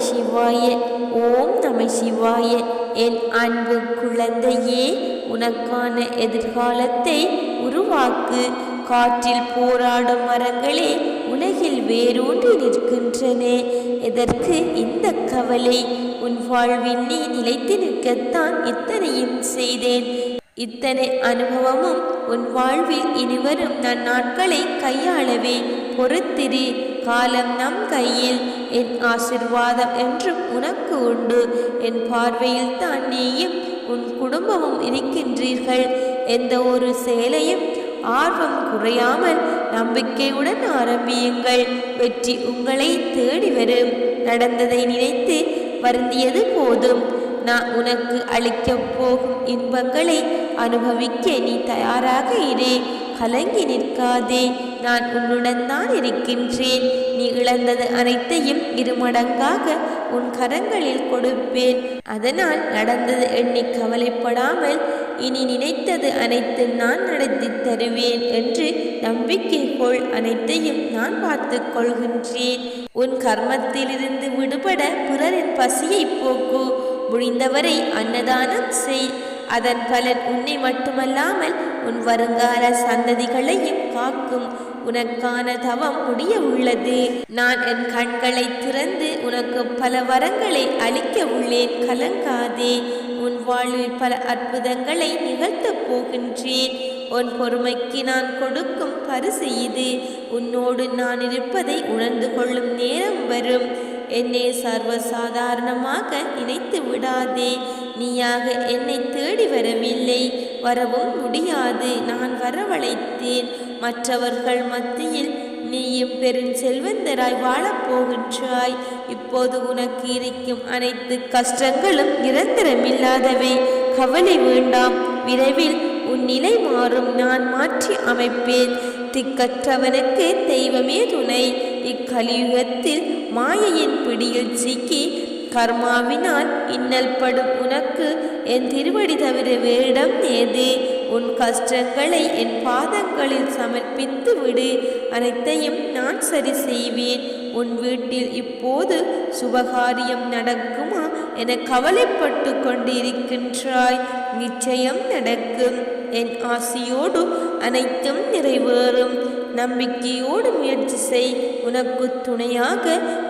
சிவாய ஓம் நம சிவாய என் அன்பு குழந்தையே உனக்கான எதிர்காலத்தை உருவாக்கு. காற்றில் போராடும் மரங்களே உலகில் வேரூன்றி நிற்கின்றன. எதற்கு இந்த கவலை? உன் வாழ்வில் நீ நிலைத்து நிற்கத்தான் இத்தனையும் செய்தேன். இத்தனை அனுபவமும் உன் வாழ்வில் இனிவரும் நன் நாட்களை கையாளவே. பொறுத்திரு. காலம் நம் கையில். என் ஆசிர்வாதம் என்றும் உனக்கு உண்டு. என் பார்வையில் தான் நீயும் உன் குடும்பமும் இருக்கின்றீர்கள். எந்த ஒரு செயலையும் ஆர்வம் குறையாமல் நம்பிக்கையுடன் ஆரம்பியுங்கள். வெற்றி உங்களை தேடி வரும். நடந்ததை நினைத்து வருந்தியது போதும். நான் உனக்கு அளிக்கப் போகும் இன்பங்களை அனுபவிக்க நீ தயாராக இரு. கலங்கி நிற்காதே. நான் உன்னுடன் தான் இருக்கின்றேன். நீ இழந்தது அனைத்தையும் இருமடங்காக உன் கரங்களில் கொடுப்பேன். அதனால் நடந்தது எண்ணி கவலைப்படாமல் இனி நினைத்தது அனைத்து நான் நடத்தி தருவேன் என்று நம்பிக்கை கொள் அனைத்தையும் நான் பார்த்து கொள்கின்றேன். உன் கர்மத்திலிருந்து விடுபட பிறரின் பசியை போக்கு. முடிந்தவரை அன்னதானம் செய். அதன் பலன் உன்னை மட்டுமல்லாமல் உன் வருங்கால சந்ததிகளையும் காக்கும். உனக்கான தவம் முடிய உள்ளது. நான் என் கண்களை திறந்து உனக்கு பல வரங்களை அளிக்க உள்ளேன். கலங்காதே. உன் வாழ்வில் பல அற்புதங்களை நிகழ்த்தப் போகின்றேன். உன் பொறுமைக்கு நான் கொடுக்கும் பரிசு இது. உன்னோடு நான் இருப்பதை உணர்ந்து கொள்ளும் நேரம் வரும். என்னை சர்வசாதாரணமாக நினைத்து விடாதே. நீயாக என்னை தேடி வரவில்லை. வரவும் முடியாது. நான் வரவழைத்தேன். மற்றவர்கள் மத்தியில் நீயும் பெரும் செல்வந்தராய் வாழப்போகின்றாய் இப்போது உனக்கு இருக்கும் அனைத்து கஷ்டங்களும் நிரந்தரமில்லாதவை. கவலை வேண்டாம். விரைவில் உன் நிலை மாறும். நான் மாற்றி அமைப்பேன். திக்கற்றவனுக்கு தெய்வமே துணை. கலியுகத்தில் மாயையின் பிடியில் சிக்கி கர்மாவினால் இன்னல் படும் உனக்கு என் திருவடி தவிர வேடம் ஏது? உன் கஷ்டங்களை என் பாதங்களில் சமர்ப்பித்து விடு. அனைத்தையும் நான் சரி செய்வேன். உன் வீட்டில் இப்போது சுபகாரியம் நடக்குமா? என கவலைப்பட்டு கொண்டிருக்கின்றாய். நிச்சயம் நடக்கும். என் ஆசியோடு அனைத்தும் நிறைவேறும். நம்பிக்கையோடு முயற்சி செய். உனக்கு துணையாக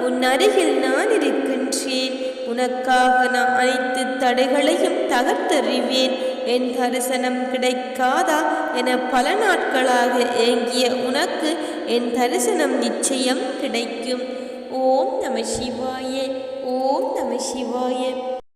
உன் அருகில் நான் இருக்கின்றேன். உனக்காக நான் அனைத்து தடைகளையும் தகர்த்தறிவேன். என் தரிசனம் கிடைக்காதா என பல நாட்களாக ஏங்கிய உனக்கு என் தரிசனம் நிச்சயம் கிடைக்கும். ஓம் நம சிவாய ஓம் நம சிவாய.